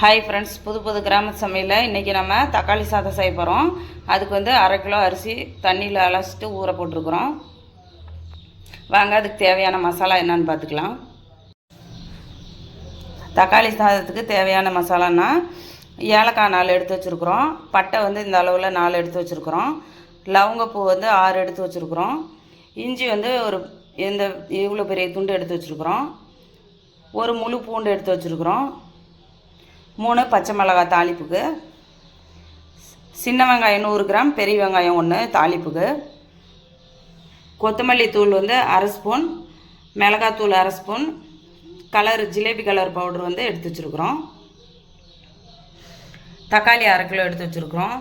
Hi friends புது புது கிராம சமையலில் இன்றைக்கி நம்ம தக்காளி சாதம் செய்ய போகிறோம் அதுக்கு வந்து அரை கிலோ அரிசி தண்ணியில் அலசிட்டு ஊற போட்டிருக்குறோம். வாங்க அதுக்கு தேவையான மசாலா என்னன்னு பார்த்துக்கலாம். தக்காளி சாதத்துக்கு தேவையான மசாலான்னா ஏலக்காய் நாலு எடுத்து வச்சுருக்குறோம். பட்டை வந்து இந்த அளவில் நாலு எடுத்து வச்சுருக்குறோம். லவங்கப்பூ வந்து ஆறு எடுத்து வச்சுருக்குறோம். இஞ்சி வந்து ஒரு இந்த இவ்வளோ பெரிய துண்டு எடுத்து வச்சுருக்குறோம். ஒரு முழு பூண்டு எடுத்து வச்சுருக்குறோம். மூணு பச்சை மிளகாய் தாளிப்புக்கு. சின்ன வெங்காயம் நூறு கிராம் பெரிய வெங்காயம் ஒன்று தாளிப்புக்கு. கொத்தமல்லி தூள் வந்து அரை ஸ்பூன் மிளகாத்தூள் அரை spoon colour jalebi colour powder வந்து எடுத்து வச்சுருக்குறோம். தக்காளி அரை கிலோ எடுத்து வச்சுருக்குறோம்.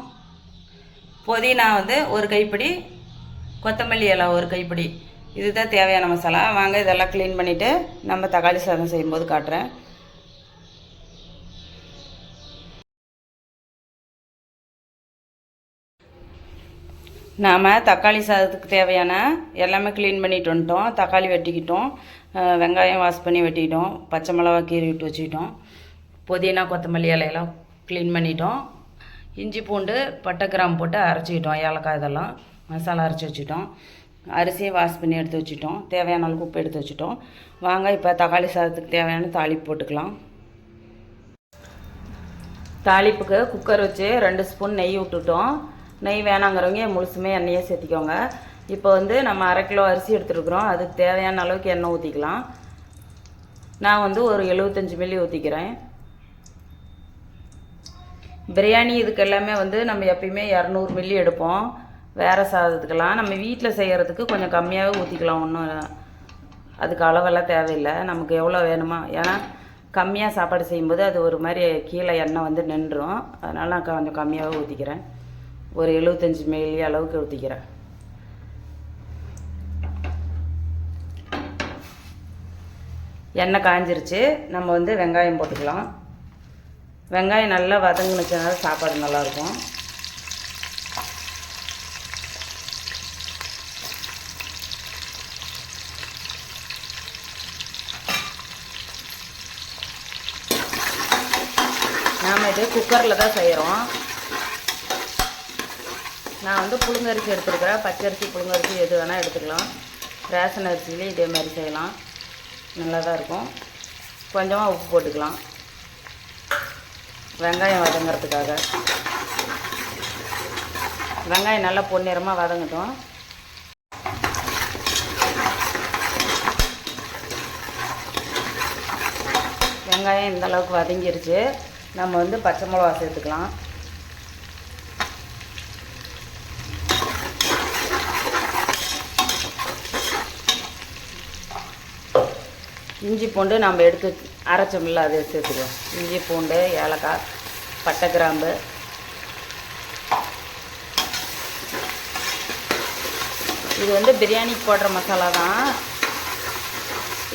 புதினா வந்து ஒரு கைப்பிடி கொத்தமல்லி இலை ஒரு கைப்பிடி. இதுதான் தேவையான மசாலா. வாங்க இதெல்லாம் க்ளீன் பண்ணிவிட்டு நம்ம தக்காளி சாதம் செய்யும்போது காட்டுறேன். நாம் தக்காளி சாதத்துக்கு தேவையான எல்லாமே க்ளீன் பண்ணிட்டு வந்துட்டோம். தக்காளி வெட்டிக்கிட்டோம். வெங்காயம் வாஷ் பண்ணி வெட்டிக்கிட்டோம். பச்சை மிளகா கீறி விட்டு வச்சுக்கிட்டோம். புதினா கொத்தமல்லி இலையெல்லாம் க்ளீன் பண்ணிட்டோம். இஞ்சி பூண்டு பட்டை கிராம்பு போட்டு அரைச்சிக்கிட்டோம். ஏலக்காய் இதெல்லாம் மசாலா அரைச்சி வச்சுட்டோம் அரிசியை வாஷ் பண்ணி எடுத்து வச்சுட்டோம் தேவையான அளவுக்கு உப்பு எடுத்து வச்சுட்டோம் வாங்க இப்போ தக்காளி சாதத்துக்கு தேவையான தாளிப்பு போட்டுக்கலாம். தாளிப்புக்கு குக்கர் வச்சு ரெண்டு ஸ்பூன் நெய் விட்டுட்டோம். நெய் வேணாங்கிறவங்க முழுசுமே எண்ணெயே சேர்த்திக்கோங்க. இப்போ வந்து நம்ம அரை கிலோ அரிசி எடுத்துருக்குறோம். அதுக்கு தேவையான அளவுக்கு எண்ணெய் ஊற்றிக்கலாம் நான் வந்து ஒரு எழுபத்தஞ்சி மில்லி ஊற்றிக்கிறேன் பிரியாணி இதுக்கு எல்லாமே வந்து நம்ம எப்பயுமே இரநூறு மில்லி எடுப்போம். வேறு சாதத்துக்கெல்லாம். நம்ம வீட்டில் செய்கிறதுக்கு கொஞ்சம் கம்மியாகவே ஊற்றிக்கலாம் ஒன்றும் அதுக்கு அளவெல்லாம் தேவையில்லை. நமக்கு எவ்வளோ வேணுமோ. ஏன்னா கம்மியாக சாப்பாடு செய்யும்போது அது ஒரு மாதிரி கீழே எண்ணெய் வந்து நின்றுடும் அதனால் நான் கொஞ்சம் கம்மியாகவே ஊற்றிக்கிறேன் ஒரு எழுபத்தஞ்சி மில்லி அளவுக்கு ஊற்றிக்கிறேன் எண்ணெய் காஞ்சிருச்சு. நம்ம வந்து வெங்காயம் போட்டுக்கலாம். வெங்காயம் நல்லா வதங்கினச்சனால சாப்பாடு நல்லாயிருக்கும். நாம் இது குக்கரில் தான் செய்கிறோம் நான் வந்து புழுங்கரிசி எடுத்துருக்கிறேன். பச்சரிசி புழுங்கரிசி எது வேணால் எடுத்துக்கலாம். ரேஷன் அரிசியிலே இதே மாதிரி செய்யலாம். நல்லா தான் இருக்கும். கொஞ்சமாக உப்பு போட்டுக்கலாம். வெங்காயம் வதங்கிறதுக்காக. வெங்காயம் நல்லா பொன்னிறமாக வதங்கட்டும். வெங்காயம் இந்த அளவுக்கு வதங்கிருச்சு. நம்ம வந்து பச்சை மிளகா சேர்த்துக்கலாம். இஞ்சி பூண்டு நம்ம எடுத்து அரைச்சோம்ல அதை சேர்த்துக்குவோம் இஞ்சி பூண்டு ஏலக்காய் பட்டை கிராம்பு. இது வந்து பிரியாணிக்கு போடுற மசாலா தான்.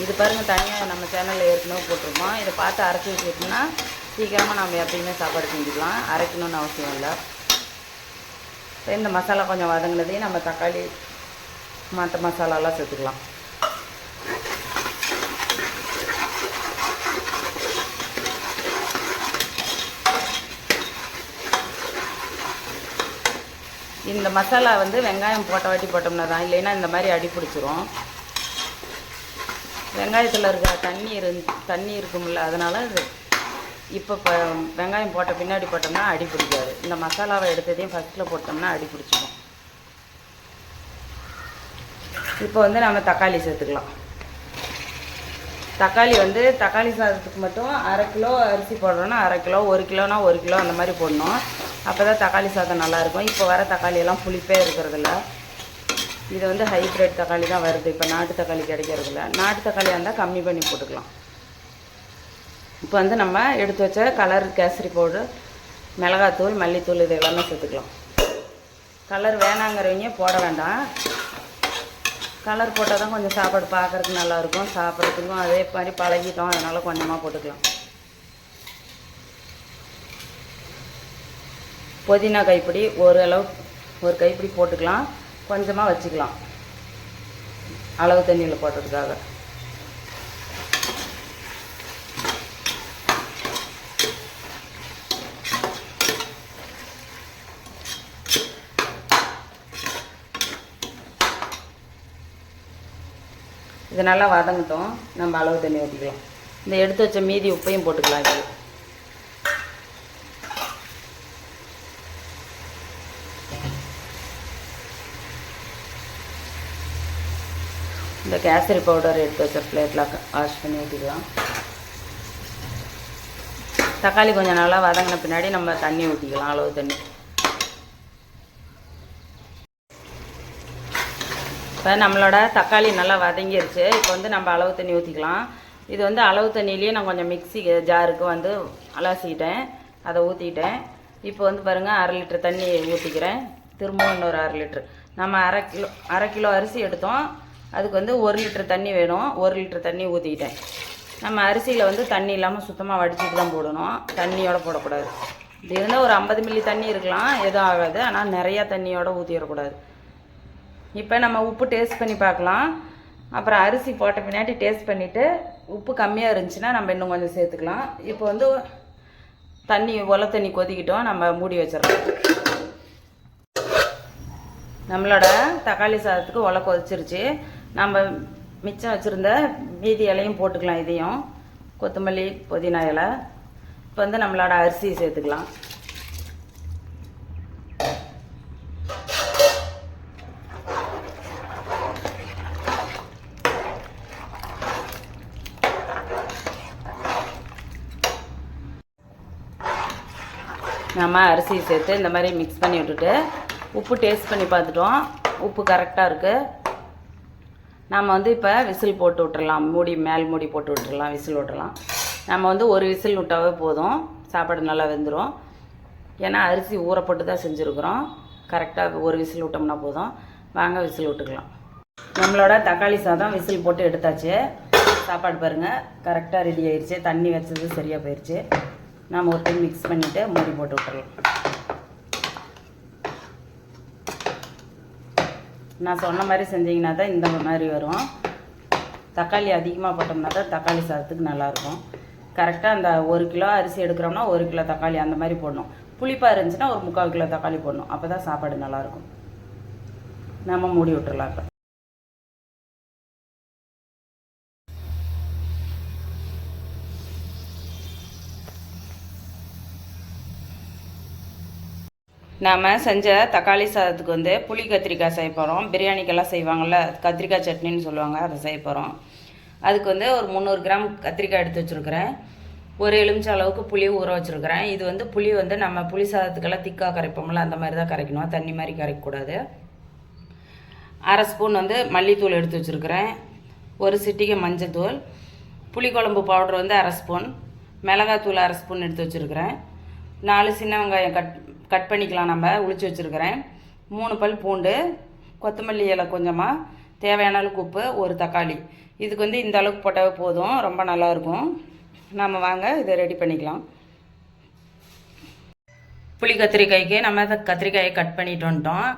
இது பாருங்கள் தனியாக நம்ம சேனலில் ஏற்கனவே போட்டிருப்போம் இதை பார்த்து அரைச்சி வச்சுக்கிட்டோம்னா சீக்கிரமாக நம்ம எப்பயுமே சாப்பாடு செஞ்சுக்கலாம். அரைக்கணும்னு அவசியம் இல்லை. இந்த மசாலா கொஞ்சம் வதங்கினதையும் நம்ம தக்காளி மற்ற மசாலாலாம் சேர்த்துக்கலாம். இந்த மசாலா வந்து வெங்காயம் போட்ட வாட்டி போட்டோம்னா தான் இல்லைன்னா இந்த மாதிரி அடி பிடிச்சிரும். வெங்காயத்தில் இருக்கிற தண்ணி இரு தண்ணி இருக்கும்ல அதனால் இது இப்போ இப்போ வெங்காயம் போட்ட பின்னாடி போட்டோம்னா அடி பிடிக்காது. இந்த மசாலாவை எடுத்ததையும் ஃபஸ்ட்டில் போட்டோம்னா அடி பிடிச்சிடும் இப்போ வந்து நம்ம தக்காளி சேர்த்துக்கலாம். தக்காளி வந்து தக்காளி சாதத்துக்கு மட்டும் அரை கிலோ அரிசி போடுறோன்னா அரை கிலோ ஒரு கிலோனா ஒரு கிலோ அந்த மாதிரி போடணும். அப்போ தான் தக்காளி சாதம் நல்லாயிருக்கும். இப்போ வர தக்காளியெல்லாம் புளிப்பே இருக்கிறதில்ல. இது வந்து ஹைப்ரிட் தக்காளி தான் வருது. இப்போ நாட்டு தக்காளி கிடைக்கிறதில்ல. நாட்டு தக்காளியாக இருந்தால் கம்மி பண்ணி போட்டுக்கலாம். இப்போ வந்து நம்ம எடுத்து வச்ச கலர் கேசரி பவுடர் மிளகாத்தூள் மல்லித்தூள் இது எல்லாமே சேர்த்துக்கலாம். கலர் வேணாங்கிறவங்க போட வேண்டாம். கலர் போட்டால் தான் கொஞ்சம் சாப்பாடு பார்க்குறதுக்கு நல்லாயிருக்கும். சாப்பிட்றதுக்கும் அதே மாதிரி பழகிட்டோம். அதனால் கொஞ்சமாக போட்டுக்கலாம். புதினா கைப்பிடி ஓரளவு ஒரு கைப்பிடி போட்டுக்கலாம். கொஞ்சமாக வச்சுக்கலாம். அளவு தண்ணியில் போட்டதுக்காக இது நல்லா வதங்கட்டும். நம்ம அளவு தண்ணி ஊற்றிக்கலாம் இந்த எடுத்து வச்ச மீதி உப்பையும் போட்டுக்கலாம் இது கேசரி பவுடர் எடுத்து வச்ச பிளேட்டில் வாஷ் பண்ணி ஊற்றிக்கலாம் தக்காளி கொஞ்சம் நல்லா வதங்கின பின்னாடி நம்ம தண்ணி ஊற்றிக்கலாம் அளவு தண்ணி. இப்போ நம்மளோட தக்காளி நல்லா வதங்கிருச்சு. இப்போ வந்து நம்ம அளவு தண்ணி ஊற்றிக்கலாம் இது வந்து அளவு தண்ணியிலேயே நான் கொஞ்சம் மிக்சி ஜாருக்கு வந்து அலசிக்கிட்டேன் அதை ஊற்றிட்டேன் இப்போ வந்து பாருங்கள் அரை லிட்டர் தண்ணி ஊற்றிக்கிறேன் திரும்பவும் இன்னொரு அரை லிட்ரு நம்ம அரை கிலோ அரை கிலோ அரிசி எடுத்தோம். அதுக்கு வந்து ஒரு லிட்டர் தண்ணி வேணும். ஒரு லிட்டர் தண்ணி ஊற்றிக்கிட்டேன் நம்ம அரிசியில் வந்து தண்ணி இல்லாமல் சுத்தமாக வடிச்சிட்டு தான் போடணும். தண்ணியோடு போடக்கூடாது. இது இருந்தால் ஒரு ஐம்பது மில்லி தண்ணி இருக்கலாம். எதுவும் ஆகாது. ஆனால் நிறையா தண்ணியோடு ஊற்றிடக்கூடாது இப்போ நம்ம உப்பு டேஸ்ட் பண்ணி பார்க்கலாம். அப்புறம் அரிசி போட்ட பின்னாடி டேஸ்ட் பண்ணிவிட்டு உப்பு கம்மியாக இருந்துச்சுன்னா நம்ம இன்னும் கொஞ்சம் சேர்த்துக்கலாம். இப்போ வந்து தண்ணி ஒலை தண்ணி கொதிக்கிட்டோம். நம்ம மூடி வச்சிடலாம். நம்மளோட தக்காளி சாதத்துக்கு ஒலை கொதிச்சிருச்சு. நம்ம மிச்சம் வச்சுருந்த மீதி இலையும் போட்டுக்கலாம் இதையும். கொத்தமல்லி புதினா இலை. இப்போ வந்து நம்மளோட அரிசி சேர்த்துக்கலாம். நம்ம அரிசி சேர்த்து இந்த மாதிரி மிக்ஸ் பண்ணி விட்டுட்டு உப்பு டேஸ்ட் பண்ணி பார்த்துட்டோம். உப்பு கரெக்டாக இருக்குது நம்ம வந்து இப்போ விசில் போட்டு விட்டுறலாம். மூடி மேல் மூடி போட்டு விட்டுறலாம் விசில் விட்டுறலாம். நம்ம வந்து ஒரு விசில் விட்டாவே போதும். சாப்பாடு நல்லா வெந்துடும் ஏன்னா அரிசி ஊறப்பட்டு தான் செஞ்சுருக்குறோம். கரெக்டாக ஒரு விசில் விட்டோம்னா போதும். வாங்க விசில் விட்டுக்கலாம். நம்மளோட தக்காளி சாதம் விசில் போட்டு எடுத்தாச்சு. சாப்பாடு பாருங்கள் கரெக்டாக ரெடி ஆயிடுச்சு தண்ணி வச்சது சரியாக போயிடுச்சு நம்ம ஒரு டைம் மிக்ஸ் பண்ணிவிட்டு மூடி போட்டு விட்டுறலாம். நான் சொன்ன மாதிரி செஞ்சீங்கன்னா தான் இந்த மாதிரி வரும். தக்காளி அதிகமாக போட்டோம்னா தான் தக்காளி சாதத்துக்கு நல்லாயிருக்கும் கரெக்டாக அந்த ஒரு கிலோ அரிசி எடுக்கிறோம்னா ஒரு கிலோ தக்காளி அந்த மாதிரி போடணும். புளிப்பாக இருந்துச்சுன்னா ஒரு முக்கால் கிலோ தக்காளி போடணும். அப்போ தான் சாப்பாடு நல்லாயிருக்கும் நம்ம மூடி விட்டுறலாம் இப்போ. நாம் செஞ்ச தக்காளி சாதத்துக்கு வந்து புளி கத்திரிக்காய் செய்ய போகிறோம் பிரியாணிக்கெல்லாம் செய்வாங்கள்ல கத்திரிக்காய் சட்னின்னு சொல்லுவாங்க அதை செய்ய போகிறோம் அதுக்கு வந்து ஒரு முந்நூறு கிராம் கத்திரிக்காய் எடுத்து வச்சுருக்கிறேன். ஒரு எலுமிச்சை அளவுக்கு புளி ஊற வச்சுருக்கிறேன். இது வந்து புளி வந்து நம்ம புளி சாதத்துக்கெல்லாம் திக்காக கரைப்போம்ல அந்த மாதிரி தான் கரைக்கணும். தண்ணி மாதிரி கரைக்கக்கூடாது. அரை ஸ்பூன் வந்து மல்லித்தூள் எடுத்து வச்சுருக்கிறேன். ஒரு சிட்டிகை மஞ்சத்தூள். புளிக்குழம்பு பவுடர் வந்து அரை ஸ்பூன். மிளகாத்தூள் அரை ஸ்பூன் எடுத்து வச்சுருக்கிறேன். நாலு சின்ன வெங்காயம் கட் கட் பண்ணிக்கலாம் நம்ம உளிச்சு வச்சுருக்கிறேன். மூணு பல் பூண்டு கொத்தமல்லி இலை கொஞ்சமாக தேவையான அளவுக்கு உப்பு ஒரு தக்காளி. இதுக்கு வந்து இந்த அளவுக்கு போட்டாவே போதும் ரொம்ப நல்லாயிருக்கும் நம்ம வாங்க இதை ரெடி பண்ணிக்கலாம். புளி கத்திரிக்காய்க்கு நம்ம அதை கத்திரிக்காயை கட் பண்ணிட்டு வந்துட்டோம்.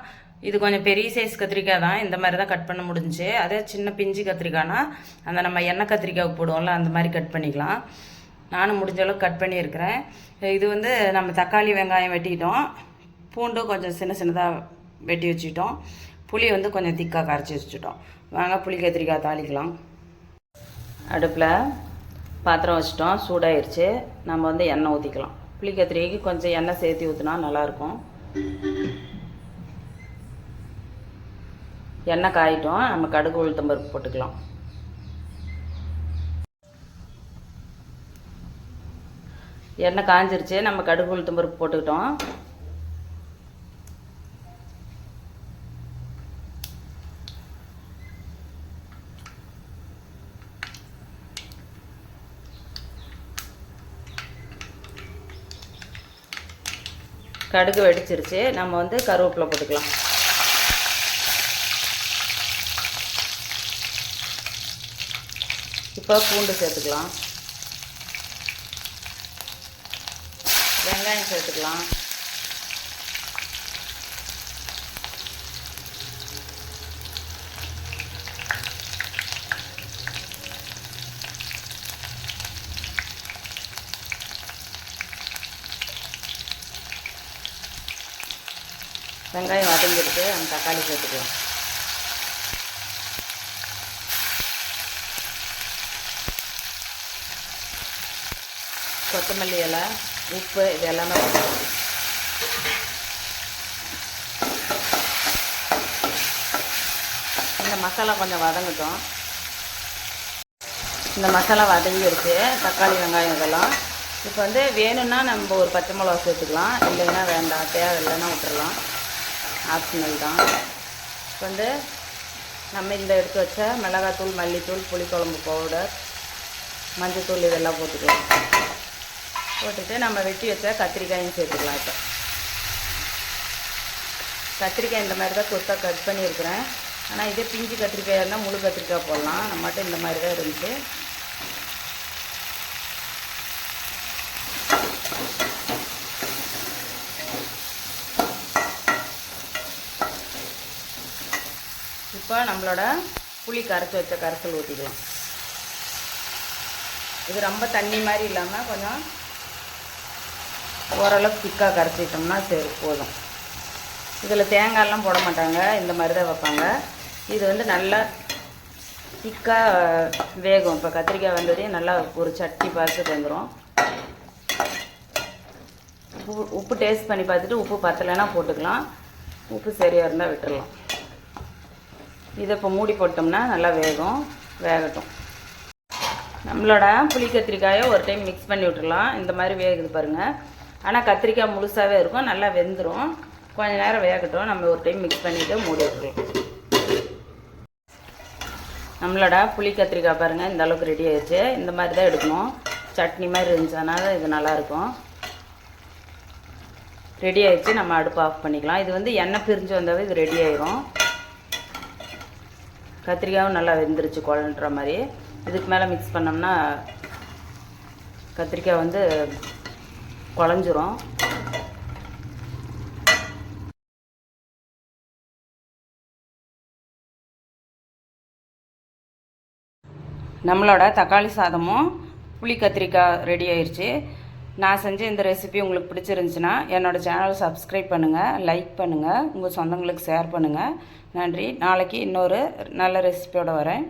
இது கொஞ்சம் பெரிய சைஸ் கத்திரிக்காய் தான் இந்த மாதிரி தான் கட் பண்ண முடிஞ்சுச்சு அதே சின்ன பிஞ்சு கத்திரிக்காய்னா அந்த நம்ம எண்ணெய் கத்திரிக்காய் போடுவோம்ல அந்த மாதிரி கட் பண்ணிக்கலாம். நானும் முடிஞ்சளவுக்கு கட் பண்ணியிருக்கிறேன். இது வந்து நம்ம தக்காளி வெங்காயம் வெட்டிட்டோம். பூண்டும் கொஞ்சம் சின்ன சின்னதாக வெட்டி வச்சுட்டோம். புளி வந்து கொஞ்சம் திக்காக கரைச்சி வச்சுட்டோம். வாங்க புளி கத்திரிக்காய் தாளிக்கலாம். அடுப்பில் பாத்திரம் வச்சுட்டோம். சூடாயிருச்சு. நம்ம வந்து எண்ணெய் ஊற்றிக்கலாம் புளி கத்திரிக்கு கொஞ்சம் எண்ணெய் சேர்த்து ஊற்றினா நல்லாயிருக்கும். எண்ணெய் காயிட்டோம். நம்ம கடுகு உளுத்தம்பருப்பு போட்டுக்கலாம். எண்ணெய் காஞ்சிருச்சு. நம்ம கடுகு உளுத்தம் பருப்பு போட்டுக்கிட்டோம். கடுகு வெடிச்சிருச்சு. நம்ம வந்து கருவேப்பிலை போட்டுக்கலாம். இப்போ பூண்டு சேர்த்துக்கலாம். வெங்காயம் சேர்த்துக்கலாம். வெங்காயம் வதங்கிருக்கு அந்த தக்காளி சேர்த்துக்கலாம். கொத்தமல்லி இலை. உப்பு இது எல்லாமே இந்த மசாலா கொஞ்சம் வதங்கட்டும். இந்த மசாலா வதங்கிருச்சு தக்காளி வெங்காயம் இதெல்லாம். இப்போ வந்து வேணும்னா நம்ம ஒரு பச்சை மிளகா சேர்த்துக்கலாம். இல்லைன்னா வேண்டாம். தேவையில்லைன்னா விட்டுறலாம். ஆப்ஷனல் தான். இப்போ வந்து நம்ம இந்த எடுத்து வச்ச மிளகாத்தூள் மல்லித்தூள் புளிக்குழம்பு பவுடர் மஞ்சத்தூள் இதெல்லாம் போட்டுக்கலாம். போட்டுட்டு நம்ம வெட்டி வச்ச கத்திரிக்காயும் சேர்த்துக்கலாம் இப்போ. கத்திரிக்காய் இந்த மாதிரி தான் கொத்தாக கட் பண்ணியிருக்கிறேன். ஆனால் இதே பிஞ்சு கத்திரிக்காயாக இருந்தால் முழு கத்திரிக்காய் போடலாம். நம்மகிட்ட இந்த மாதிரி தான் இருந்துச்சு. இப்போ நம்மளோட புளி கரைச்சி வச்ச கரைசல் ஊற்றிக்கலாம் இது ரொம்ப தண்ணி மாதிரி இல்லாமல் கொஞ்சம் ஓரளவுக்கு திக்காக கரைச்சிட்டோம்னா சரி போதும். இதில் தேங்காயெல்லாம் போட மாட்டாங்க. இந்த மாதிரி தான் வைப்பாங்க. இது வந்து நல்லா திக்காக வேகும். இப்போ கத்திரிக்காய் வந்ததையும் நல்லா ஒரு சட்னி பார்த்துட்டு வந்துடும் உப்பு உப்பு டேஸ்ட் பண்ணி பார்த்துட்டு உப்பு பத்தலைன்னா போட்டுக்கலாம். உப்பு சரியாக இருந்தால் விட்டுடலாம் இதை இப்போ மூடி போட்டோம்னா நல்லா வேகும் வேகட்டும். நம்மளோட புளி கத்திரிக்காயை ஒரு டைம் மிக்ஸ் பண்ணி விட்டுடலாம் இந்த மாதிரி வேகுது பாருங்கள் ஆனால் கத்திரிக்காய் முழுசாகவே இருக்கும். நல்லா வெந்துடும் கொஞ்சம் நேரம் வேகட்டும். நம்ம ஒரு டைம் மிக்ஸ் பண்ணிவிட்டு மூடி விட்டுறலாம் நம்மளோட புளி கத்திரிக்காய் பாருங்கள் இந்த அளவுக்கு ரெடி ஆயிடுச்சு. இந்த மாதிரி தான் எடுக்கணும். சட்னி மாதிரி இருந்துச்சுன்னா தான் இது நல்லாயிருக்கும் ரெடி ஆயிடுச்சு. நம்ம அடுப்பு ஆஃப் பண்ணிக்கலாம். இது வந்து எண்ணெய் பிரிஞ்சு வந்தாவே இது ரெடி ஆயிரும். கத்திரிக்காயும் நல்லா வெந்துருச்சு குழன்ற மாதிரி. இதுக்கு மேலே மிக்ஸ் பண்ணோம்னா கத்திரிக்காய் வந்து குழஞ்சிரும். நம்மளோட தக்காளி சாதமும் புளி கத்திரிக்காய் ரெடி ஆயிடுச்சு நான் செஞ்ச இந்த ரெசிபி உங்களுக்கு பிடிச்சிருந்துச்சுன்னா என்னோடய சேனலை சப்ஸ்கிரைப் பண்ணுங்கள் லைக் பண்ணுங்கள் உங்கள் சொந்தங்களுக்கு ஷேர் பண்ணுங்கள் நன்றி. நாளைக்கு இன்னொரு நல்ல ரெசிபியோடு வரேன்.